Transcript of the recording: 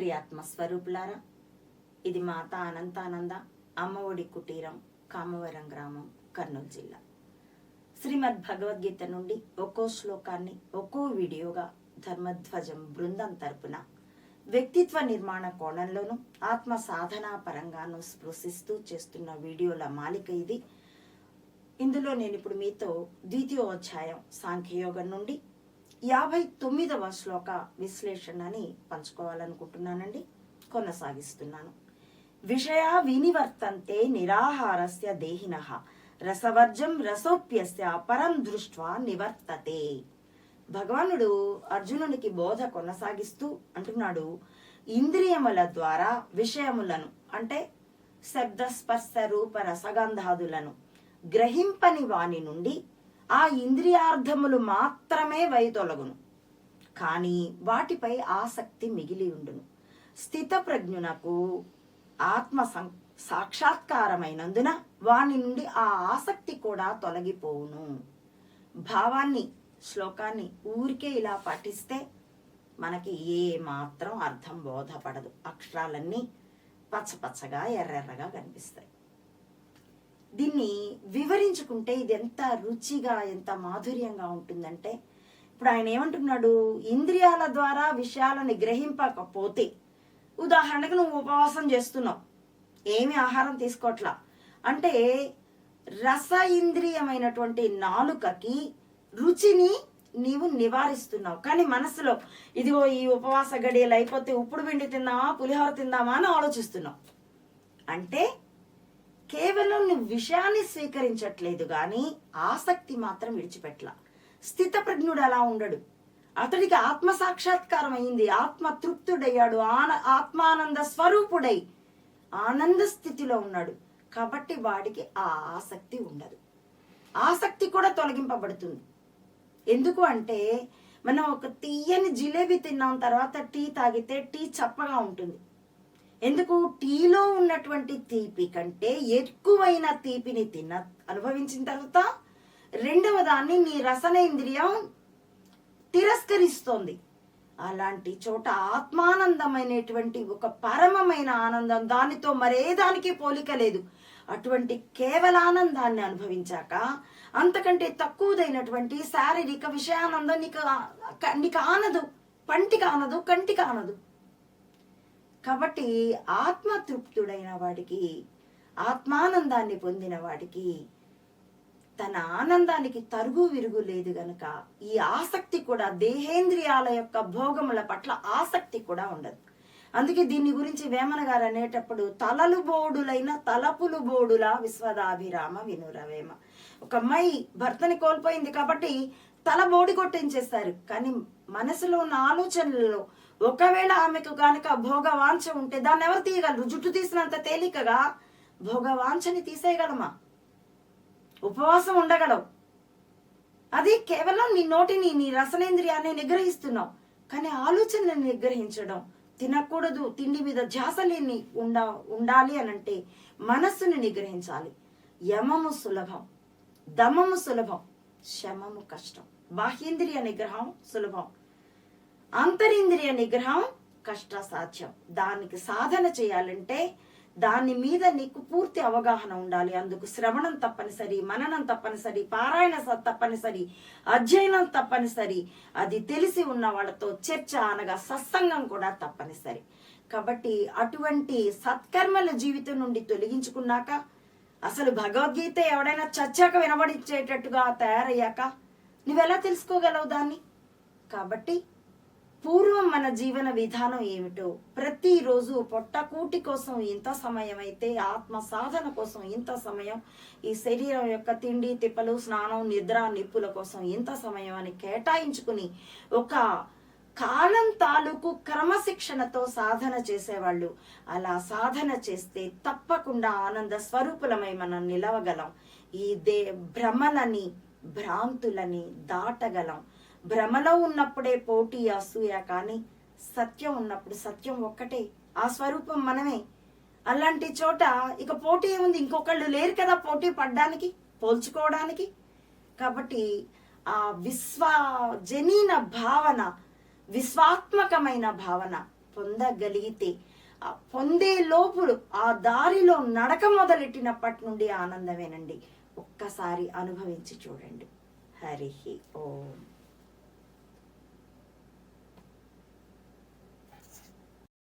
ప్రియాత్మ స్వరూపులారా. ఇది మాత అనంతానంద అమ్మఒడి కుటీరం కామవరం గ్రామం కర్నూలు జిల్లా. శ్రీమద్ భగవద్గీత నుండి ఒక్కో శ్లోకాన్ని ఒక్కో వీడియోగా ధర్మధ్వజం బృందం తరపున వ్యక్తిత్వ నిర్మాణ కోణంలోనూ ఆత్మ సాధనా పరంగానూ స్పృశిస్తూ చేస్తున్న వీడియోల మాలిక ఇది. ఇందులో నేను ఇప్పుడు మీతో ద్వితీయోధ్యాయం సాంఖ్యయోగం నుండి యాభై తొమ్మిదవ శ్లోక విశ్లేషణని పంచుకోవాలనుకుంటున్నానండి. కొనసాగిస్తున్నాను. విషయా వినివర్తంతే నిరాహారస్య దేహిన రసవర్జం రసోప్యస్య పరం దృష్ట్వా నివర్తతే. భగవానుడు అర్జునునికి బోధ కొనసాగిస్తూ అంటున్నాడు ఇంద్రియముల ద్వారా విషయములను అంటే శబ్దస్పర్శ రూప రసగంధాదులను గ్రహింపని వాని నుండి ఆ ఇంద్రియార్థములు మాత్రమే వైతొలగును కానీ వాటిపై ఆసక్తి మిగిలి ఉండును. స్థిత ప్రజ్ఞునకు ఆత్మ సం- సాక్షాత్కారమైనందున వాని నుండి ఆ ఆసక్తి కూడా తొలగిపోవును. భావాన్ని శ్లోకాన్ని ఊరికే ఇలా పఠిస్తే మనకి ఏ మాత్రం అర్థం బోధపడదు. అక్షరాలన్నీ పచ్చపచ్చగా ఎర్రెర్రగా కనిపిస్తాయి. దీన్ని వివరించుకుంటే ఇది ఎంత రుచిగా ఎంత మాధుర్యంగా ఉంటుందంటే ఇప్పుడు ఆయన ఏమంటున్నాడు? ఇంద్రియాల ద్వారా విషయాలను గ్రహింపకపోతే ఉదాహరణకు నువ్వు ఉపవాసం చేస్తున్నావు ఏమి ఆహారం తీసుకోవట్లా అంటే రస ఇంద్రియమైనటువంటి నాలుకకి రుచిని నీవు నివారిస్తున్నావు. కానీ మనసులో ఇదిగో ఈ ఉపవాస గడియలు అయిపోతే ఉప్పుడు పిండి తిందామా పులిహోర తిందామా అని ఆలోచిస్తున్నావు. అంటే కేవలం నువ్వు విషయాన్ని స్వీకరించట్లేదు కానీ ఆసక్తి మాత్రం విడిచిపెట్ల స్థిత ప్రజ్ఞుడు అలా ఉండడు. అతడికి ఆత్మ సాక్షాత్కారం అయింది. ఆత్మ తృప్తుడయ్యాడు ఆన ఆత్మానంద స్వరూపుడై ఆనంద స్థితిలో ఉన్నాడు. కాబట్టి వాడికి ఆ ఆసక్తి ఉండదు. ఆసక్తి కూడా తొలగింపబడుతుంది. ఎందుకు అంటే మనం ఒక తీయని జిలేబీ తిన్నాం తర్వాత టీ తాగితే టీ చప్పగా ఉంటుంది. ఎందుకు? టీలో ఉన్నటువంటి తీపి కంటే ఎక్కువైన తీపిని తిన్న అనుభవించిన తర్వాత రెండవ దాన్ని నీ రసనేంద్రియం తిరస్కరిస్తోంది. అలాంటి చోట ఆత్మానందమైనటువంటి ఒక పరమమైన ఆనందం దానితో మరే దానికి పోలిక లేదు. అటువంటి కేవల ఆనందాన్ని అనుభవించాక అంతకంటే తక్కువదైనటువంటి శారీరక విషయానందం నీకు నీకు ఆనదు పంటికి ఆనదు. కంటికి ఆనదు కాబట్టి ఆత్మతృప్తుడైన వాడికి ఆత్మానందాన్ని పొందిన వాడికి తన ఆనందానికి తరుగు విరుగు లేదు గనుక ఈ ఆసక్తి కూడా దేహేంద్రియాల యొక్క భోగముల పట్ల ఆసక్తి కూడా ఉండదు. అందుకే దీని గురించి వేమన గారు అనేటప్పుడు తలలు బోడులైన తలపులు బోడుల విశ్వదాభిరామ వినురవేమ. ఒక అమ్మాయి భర్తని కోల్పోయింది కాబట్టి తల బోడి కొట్టించేస్తారు. కానీ మనసులో ఉన్న ఆలోచనలలో ఒకవేళ ఆమెకు కనుక భోగవాంఛ ఉంటే దాన్ని ఎవరు తీయగలరు? జుట్టు తీసినంత తేలికగా భోగవాంఛని తీసేయగలమా? ఉపవాసం ఉండగలవు. అది కేవలం నీ నోటిని నీ రసనేంద్రియాన్ని నిగ్రహిస్తున్నావు. కానీ ఆలోచనని నిగ్రహించడం తినకూడదు తిండి మీద ధ్యాస లేని ఉండ ఉండాలి అని అంటే మనస్సుని నిగ్రహించాలి. యమము సులభం దమము సులభం శమము కష్టం. బాహ్యేంద్రియ నిగ్రహం సులభం. అంతరింద్రియ నిగ్రహం కష్ట సాధ్యం దానికి సాధన చేయాలంటే దాని మీద నీకు పూర్తి అవగాహన ఉండాలి. అందుకు శ్రవణం తప్పనిసరి మననం తప్పనిసరి పారాయణ స- తప్పనిసరి అధ్యయనం తప్పనిసరి అది తెలిసి ఉన్న వాళ్ళతో చర్చ అనగా సత్సంగం కూడా తప్పనిసరి. కాబట్టి అటువంటి సత్కర్మల జీవితం నుండి తొలగించుకున్నాక అసలు భగవద్గీత ఎవడైనా చచ్చాక వినబడిచ్చేటట్టుగా తయారయ్యాక నువ్వెలా తెలుసుకోగలవు దాన్ని? కాబట్టి పూర్వం మన జీవన విధానం ఏమిటో? ప్రతిరోజు పొట్టకూటి కోసం ఇంత సమయం అయితే ఆత్మ సాధన కోసం ఇంత సమయం ఈ శరీరం యొక్క తిండి తిప్పలు స్నానం నిద్ర నిప్పుల కోసం ఇంత సమయం అని కేటాయించుకుని ఒక కాలం తాలూకు క్రమశిక్షణతో సాధన చేసేవాళ్ళు. అలా సాధన చేస్తే తప్పకుండా ఆనంద స్వరూపులమై మనం నిలవగలం. ఈ దే భ్రమలని భ్రాంతులని దాటగలం. భ్రమలో ఉన్నప్పుడే పోటీ అసూయ కానీ సత్యం ఉన్నప్పుడు సత్యం ఒక్కటే. ఆ స్వరూపం మనమే. అలాంటి చోట ఇక పోటీ ఏముంది? ఇంకొకళ్ళు లేరు కదా పోటీ పడ్డానికి పోల్చుకోవడానికి. కాబట్టి ఆ విశ్వజనీన భావన విశ్వాత్మకమైన భావన పొందగలిగితే ఆ పొందే లోపులు ఆ దారిలో నడక మొదలెట్టినప్పటి నుండి ఆనందమేనండి. ఒక్కసారి అనుభవించి చూడండి. హరి ఓం.